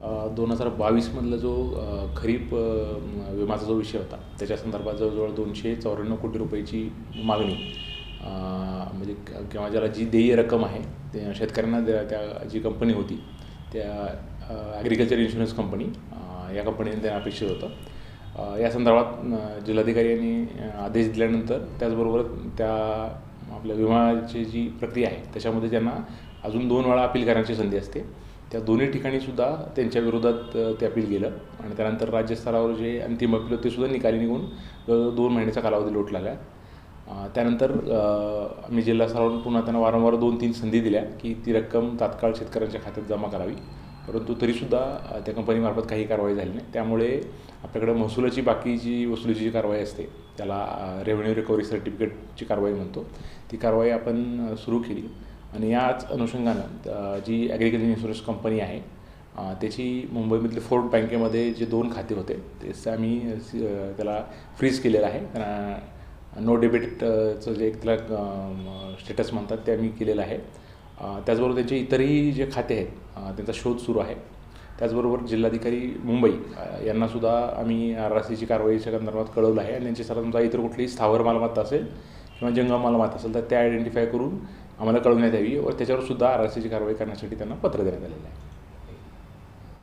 दोन हजार बावीसमधला जो खरीप विमाचा जो विषय होता त्याच्या संदर्भात जवळजवळ दोनशे चौऱ्याण्णव कोटी रुपयाची मागणी म्हणजे किंवा ज्याला जी देय रक्कम आहे ते शेतकऱ्यांना द्या त्या जी कंपनी होती त्या ॲग्रिकल्चर इन्शुरन्स कंपनी या कंपनीने त्यांना अपेक्षित होतं. या संदर्भात जिल्हाधिकारी यांनी आदेश दिल्यानंतर त्याचबरोबर त्या आपल्या विमाची जी प्रक्रिया आहे त्याच्यामध्ये त्यांना अजून दोन वेळा अपील करण्याची संधी असते. त्या दोन्ही ठिकाणीसुद्धा त्यांच्या विरोधात ते अपील गेलं आणि त्यानंतर राज्यस्तरावर जे अंतिम अपील होते सुद्धा निकाली निघून दोन महिन्याचा कालावधी लोटला आहे त्यानंतर आम्ही जिल्हा स्तरावरून पुन्हा त्यांना वारंवार दोन तीन संधी दिल्या की ती रक्कम तात्काळ शेतकऱ्यांच्या खात्यात जमा करावी. परंतु तरीसुद्धा त्या कंपनीमार्फत काही कारवाई झाली नाही. त्यामुळे आपल्याकडं महसुलाची बाकीची वसुलीची जी कारवाई असते त्याला रेव्हेन्यू रिकव्हरी सर्टिफिकेटची कारवाई म्हणतो. ती कारवाई आपण सुरू केली. आणि याच अनुषंगानं जी ॲग्रिकल्चर इन्शुरन्स कंपनी आहे त्याची मुंबईमधले फोर्ट बँकेमध्ये जे दोन खाते होते तेच आम्ही त्याला फ्रीज केलेलं आहे. त्यांना नो डेबिटचं जे एक त्याला स्टेटस म्हणतात ते आम्ही केलेलं आहे. त्याचबरोबर त्यांचे इतरही जे खाते आहेत त्यांचा शोध सुरू आहे. त्याचबरोबर जिल्हाधिकारी मुंबई यांनासुद्धा आम्ही आर आर सीची कारवाईच्या संदर्भात कळवलं आहे. आणि त्यांची समजा इतर कुठलीही स्थावर मालमत्ता असेल किंवा जंगम मालमत्ता असेल तर त्या आयडेंटिफाय करून आम्हाला कळवण्यात यावी व त्याच्यावर सुद्धा आर आर सीची कारवाई करण्यासाठी त्यांना पत्र देण्यात आलेलं आहे.